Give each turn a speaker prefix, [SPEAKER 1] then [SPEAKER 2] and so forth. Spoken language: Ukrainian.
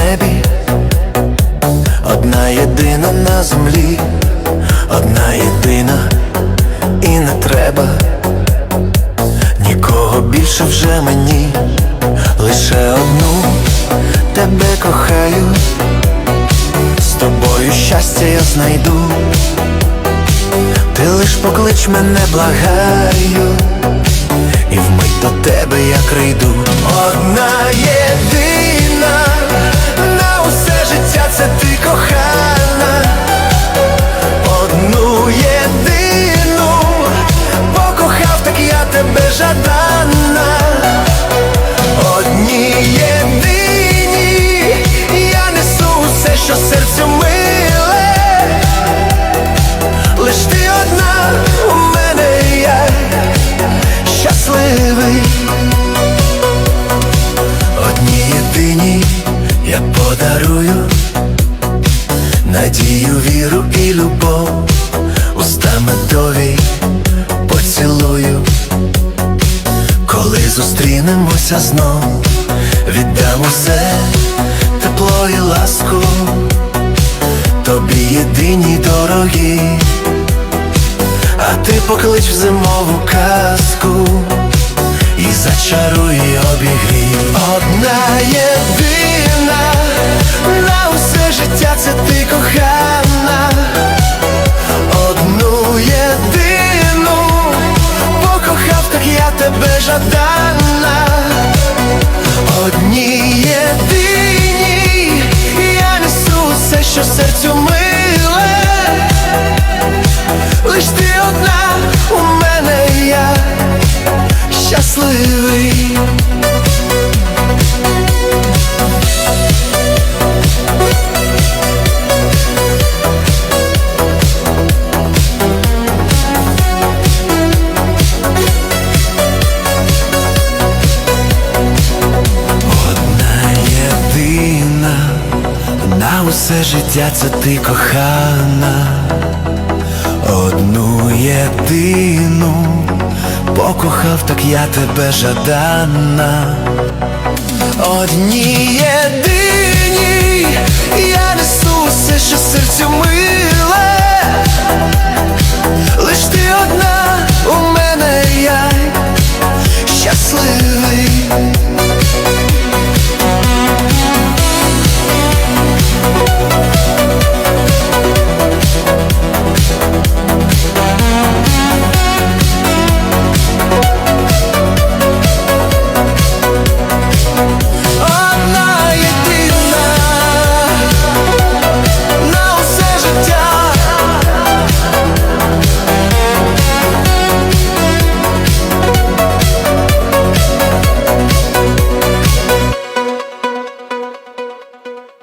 [SPEAKER 1] небі, одна єдина на землі, одна єдина, і не треба. Нікого більше вже мені, лише одну тебе кохаю, з тобою щастя я знайду, ти лиш поклич мене, благаю, і вмить до тебе я прийду. Надію, віру і любов, уста медові поцілую. Коли зустрінемося знов, віддам усе тепло і ласку, тобі єдині дорогі, а ти поклич в зимову казку і зачаруй обігрів. Одна єдина на усе життя це ти кохана, щасливий. Усе життя це ти кохана, одну єдину покохав, так я тебе жадана. одні єдині